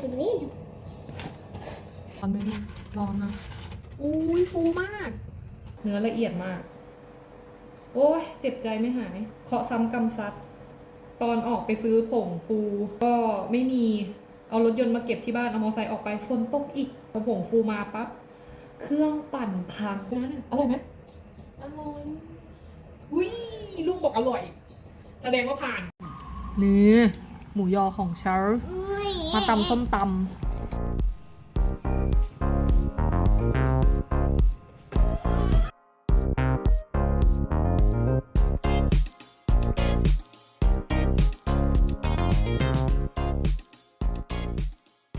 กินนี่ร้อนไหมลูกร้อนนะอุ้ยฟูมาก เนื้อละเอียดมาก โอ้ยเจ็บใจไม่หาย เคาะซ้ำกำซัด ตอนออกไปซื้อผงฟู ก็ไม่มี เอารถยนต์มาเก็บที่บ้าน เอามอเตอร์ไซค์ออกไป ฝนตกอีกพอผงฟูมาปั๊บ เครื่องปั่นพังนั่นอร่อยไหมอร่อยอุ้ยลูกบอกอร่อย แสดงว่าผ่านนี่หมูยอของชาร์อุ้ย มาตำส้มตำ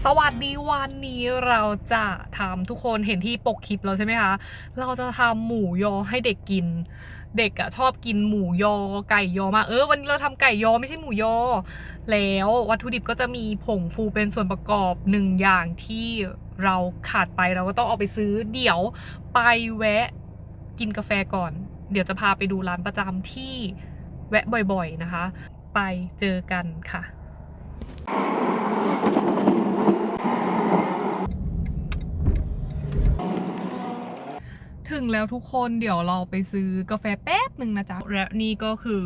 สวัสดีวันนี้เราจะทำทุกคนเห็นที่ปกคลิปแล้วใช่ไหมคะ เราจะทำหมูยอให้เด็กกิน เด็กอะชอบกินหมูยอไก่ยอมากเออวันนี้เราทำไก่ยอไม่ใช่หมูยอ แล้ววัตถุดิบก็จะมีผงฟูเป็นส่วนประกอบหนึ่งอย่างที่เราขาดไปเราก็ต้องเอาไปซื้อเดี๋ยวไปแวะกินกาแฟก่อน เดี๋ยวจะพาไปดูร้านประจำที่แวะบ่อยๆนะคะ ไปเจอกันค่ะ ถึงแล้วทุกคนเดี๋ยวเราไปซื้อกาแฟแป๊บหนึ่งนะจ๊ะ และนี่ก็คือ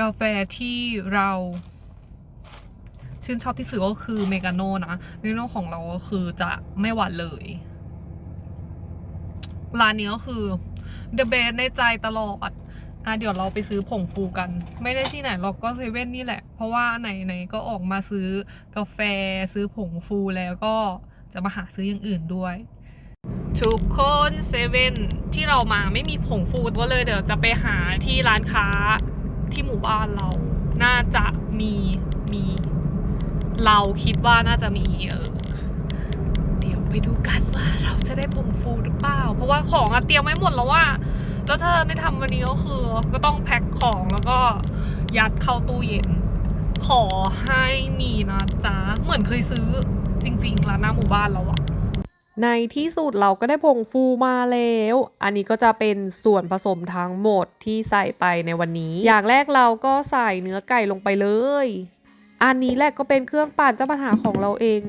กาแฟที่เราชื่นชอบที่สุดก็คือเมกาโน่นะเมกาโน่ของเราก็คือจะไม่หวานเลย ร้านนี้ก็คือ the best ในใจตลอดอะเดี๋ยวเราไปซื้อผงฟูกัน ไม่ได้ที่ไหนเราก็เซเว่นนี่แหละ เพราะว่าไหนๆก็ออกมาซื้อกาแฟซื้อผงฟูแล้วก็จะมาหาซื้ออย่างอื่นด้วย ทุกคนเซเว่นที่เรามาไม่มีผงฟูก็เลยเดี๋ยวจะไปหาที่ร้านค้าที่หมู่บ้านเรา น่าจะมีมี เราคิดว่าน่าจะมีเออเดี๋ยวไปดูกันว่าเราจะได้ผงฟูหรือเปล่า เพราะว่าของอะเตรียมไว้หมดแล้วว่า แล้วถ้าไม่ทำวันนี้ก็คือ ก็ต้องแพ็คของแล้วก็ยัดเข้าตู้เย็น ขอให้มีนะจ๊ะเหมือนเคยซื้อจริง ๆ ร้านหน้าหมู่บ้านเราอะ ในที่สุดเราก็ได้ผงฟูมาแล้ว อันนี้ก็จะเป็นส่วนผสมทั้งหมดที่ใส่ไปในวันนี้ อย่างแรกเราก็ใส่เนื้อไก่ลงไปเลย อันนี้แหละก็เป็นเครื่องปั่นเจ้าปัญหาของเราเอง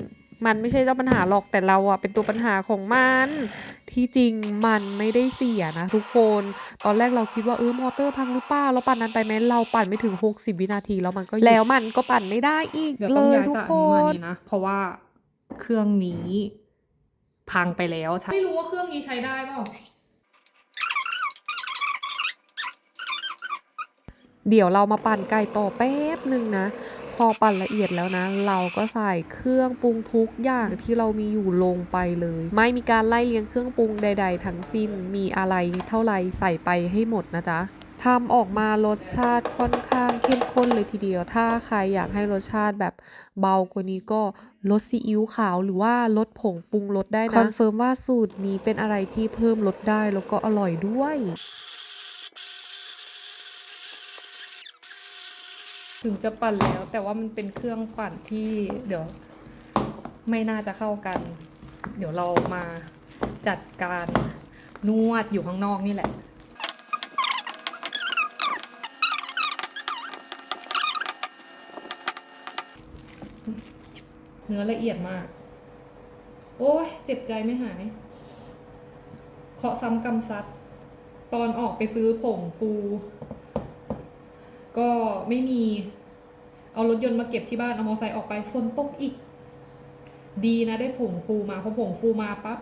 มันไม่ใช่เจ้าปัญหาหรอกแต่เราอะเป็นตัวปัญหาของมัน ที่จริงมันไม่ได้เสียนะทุกคน ตอนแรกเราคิดว่าเออมอเตอร์พังหรือเปล่าเราปั่นนั้นไปไหมเราปั่นไม่ถึง 60 วินาทีแล้วมันก็หยุดแล้วมันก็ปั่นไม่ได้อีกเดี๋ยวเลต้องยย้ายทุกจากคอันนี้มาน นี้นะเพราะว่าเครื่องนี้ พังไปแล้วใช่ไม่รู้ว่าเครื่องนี้ใช้ได้เปล่าเดี๋ยวเรามาปั่นไก่ต่อแป๊บหนึ่งนะพอปั่นละเอียดแล้วนะ เราก็ใส่เครื่องปรุงทุกอย่างที่เรามีอยู่ลงไปเลย ไม่มีการไล่เลียงเครื่องปรุงใด ๆ ทั้งสิ้นมีอะไรเท่าไหร่ใส่ไปให้หมดนะจ๊ะ ทำออกมารสชาติค่อนข้างเข้มข้นเลยทีเดียว ถ้าใครอยากให้รสชาติแบบเบากว่านี้ก็ลดซีอิ๊วขาวหรือว่าลดผงปรุงรสได้นะ คอนเฟิร์มว่าสูตรนี้เป็นอะไรที่เพิ่มรสได้แล้วก็อร่อยด้วยถึงจะปั่นแล้ว แต่ว่ามันเป็นเครื่องปั่นที่เดี๋ยวไม่น่าจะเข้ากัน เดี๋ยวเรามาจัดการนวดอยู่ข้างนอกนี่แหละ เนื้อละเอียดมาก โอ้ยเจ็บใจไม่หาย เคาะซ้ำกำซัด ตอนออกไปซื้อผงฟู ก็ไม่มี เอารถยนต์มาเก็บที่บ้านเอามอเตอร์ไซค์ออกไปฝนตกอีก ดีนะได้ผงฟูมาพอผงฟูมาปั๊บ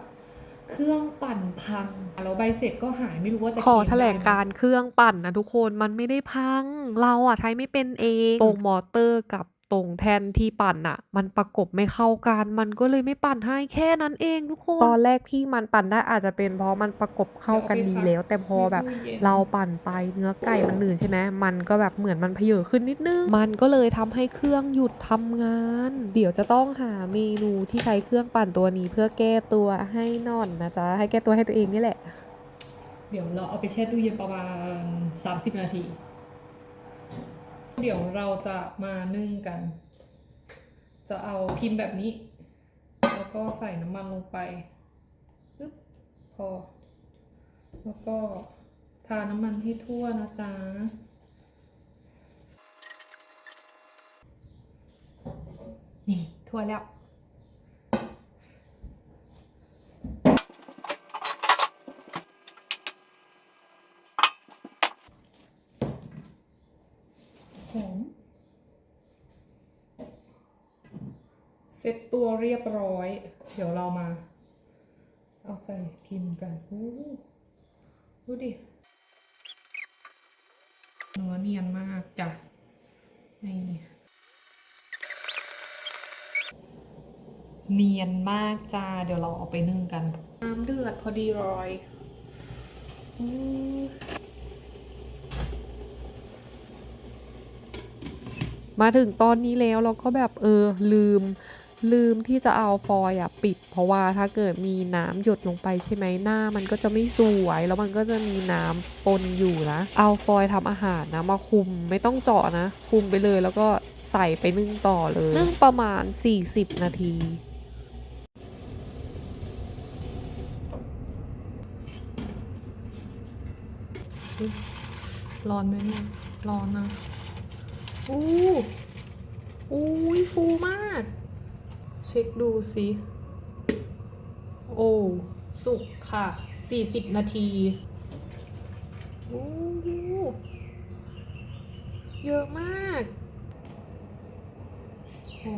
เครื่องปั่นพังแล้วใบเสร็จก็หายไม่รู้ว่าจะขอเคลมแถลงได้ไหมการเครื่องปั่นนะทุกคนมันไม่ได้พัง เราอะใช้ไม่เป็นเองตรงมอเตอร์กับ ตรงแท่นที่ปั่นอะมันประกบไม่เข้ากัน มันก็เลยไม่ปั่นให้แค่นั้นเองทุกคน ตอนแรกที่มันปั่นได้อาจจะเป็นเพราะมันประกบเข้ากันดีแล้ว แต่พอแบบ เราปั่นไปเนื้อไก่มันหนืดใช่ไหมมันก็แบบเหมือนมันเพเยอขึ้นนิดนึง มันก็เลยทำให้เครื่องหยุดทำงาน เดี๋ยวจะต้องหาเมนูที่ใช้เครื่องปั่นตัวนี้ เพื่อแก้ตัวให้นอนนะจ๊ะให้แก้ตัวให้ตัวเองนี่แหละ เดี๋ยวเราเอาไปแช่ตู้เย็นประมาณ 30 นาที เดี๋ยวเราจะมานึ่งกัน จะเอาพิมพ์แบบนี้ แล้วก็ใส่น้ำมันลงไปปึ๊บพอ แล้วก็ทาน้ำมันให้ทั่วนะจ๊ะนี่ทั่วแล้ว ผม เซ็ตตัวเรียบร้อย เดี๋ยวเรามา เอาใส่พิมพ์กันดูดิเนื้อเนียนมากจ้ะนี่เนียนมากจ้า เดี๋ยวเราเอาไปนึ่งกัน น้ำเดือดพอดีรอย มาถึงตอนนี้แล้วเราก็แบบเออลืม ลืมที่จะเอาฟอยล์อะปิด เพราะว่าถ้าเกิดมีน้ำหยดลงไปใช่ไหมหน้า มันก็จะไม่สวยแล้วมันก็จะมีน้ำปนอยู่นะเอาฟอยล์ทำอาหารนะมาคุมไม่ต้องเจาะนะ คุมไปเลยแล้วก็ใส่ไปนึ่งต่อเลยนึ่งประมาณ 40 นาทีร้อนไหมเนี่ยร้อนนะ อู้อู้ยฟูมาก เช็คดูสิ โอ้ สุกค่ะ 40 นาทีโอ้เยอะมาก โอ้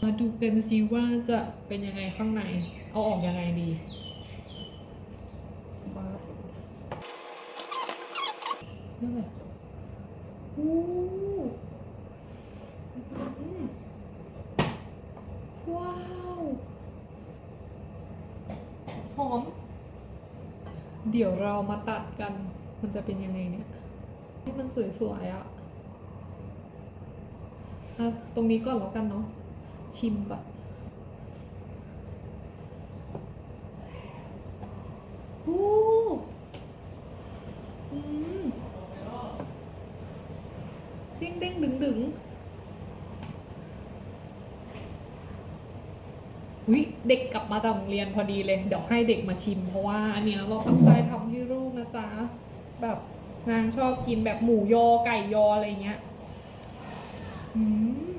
มาดูกันสิว่าจะเป็นยังไงข้างใน เอาออกยังไงดีนั่นแหละ ว้าว หอม เดี๋ยวเรามาตัดกัน มันจะเป็นยังไงเนี่ย ให้มันสวยๆอะอะ ตรงนี้ก่อนแล้วกันเนาะ ชิมก่อนโอ้อืม เด้งเด้งดึงดึงวิ เด็กกลับมาจากโรงเรียนพอดีเลย เดี๋ยวให้เด็กมาชิม เพราะว่าอันเนี้ยเราตั้งใจทำให้ลูกนะจ๊ะ แบบนางชอบกินแบบหมูยอไก่ยออะไรเงี้ยอืม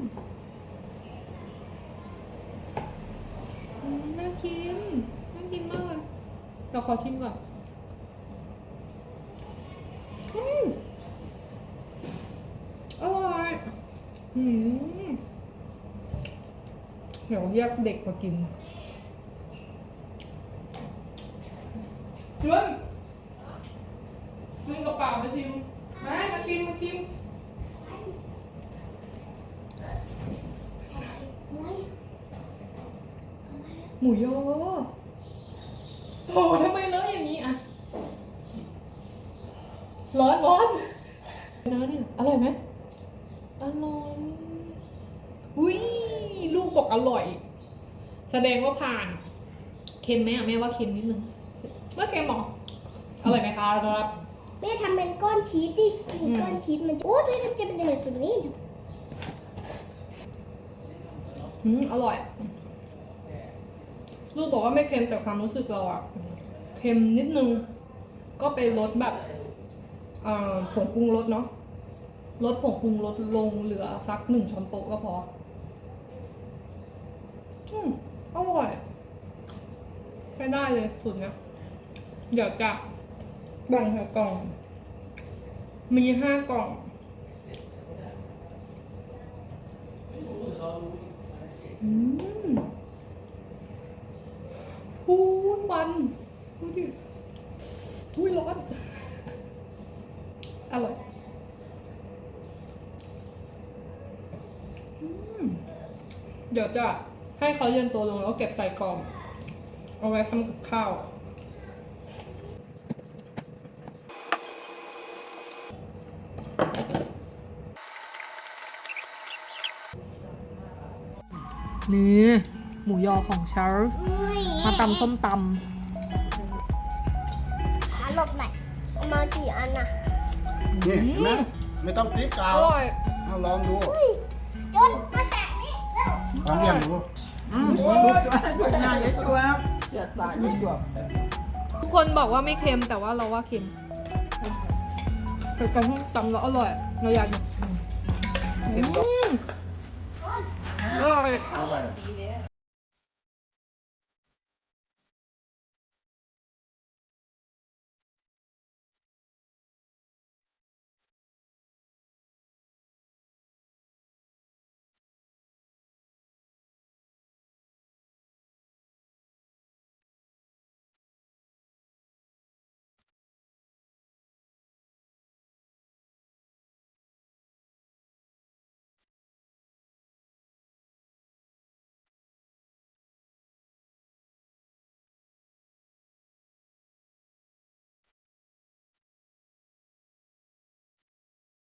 น่ากิน น่ากินมากเลยเดี๋ยวขอชิมก่อนอืมอร่อยหืมเดี๋ยวเรียกเด็กมากิน เพื่อนกระเป๋ามาชิมมามาชิมมาชิมหมูยอโอ้ทำไมเลอะอย่างนี้อะร้อนร้อนนะเนี่ย อร่อยไหมอร่อย อุ้ยลูกบอกอร่อย แสดงว่าผ่าน เค็มไหมอะแม่ว่าเค็มนิดนึง ไม่เค็มหรออร่อยไหมคะครับ แม่ทำเป็นก้อนชีสดิมีก้อนชีสมันโอ้ยมันจะเป็นแบบนี้อืมอร่อย ลูกบอกว่าไม่เค็มแต่ความรู้สึกเราอะเค็มนิดนึง ก็ไปลดแบบเอ่อผงปรุงรสเนาะลดผงปรุงรสลงเหลือสักหนึ่งช้อนโต๊ะก็พอ อืมอร่อยใช้ได้เลยสูตรเนี้ย เดี๋ยวจะแบ่งใส่กล่อง มีห้ากล่อง อืมหูฟันดูดิอุ้ยร้อน อร่อยอืมเดี๋ยวจะให้เขาเย็นตัวลงแล้วเก็บใส่กล่อง เอาไว้ทำกับข้าว นี่หมูยอของชาร์ลมาตำส้มตหาหลบหน่อยเอามากี่อันน่ะนี่เห็นไหมไม่ต้องพลิกำกาอวร่อยเอาลองดูจนมาแตะนี่เร็วลองเรียงดูทุกคนบอกว่าไม่เค็มแต่ว่าเราว่าเค็มแต่ตำส้มตำแล้วอร่อยเราอยากกิน อืม Dove? Vabbè.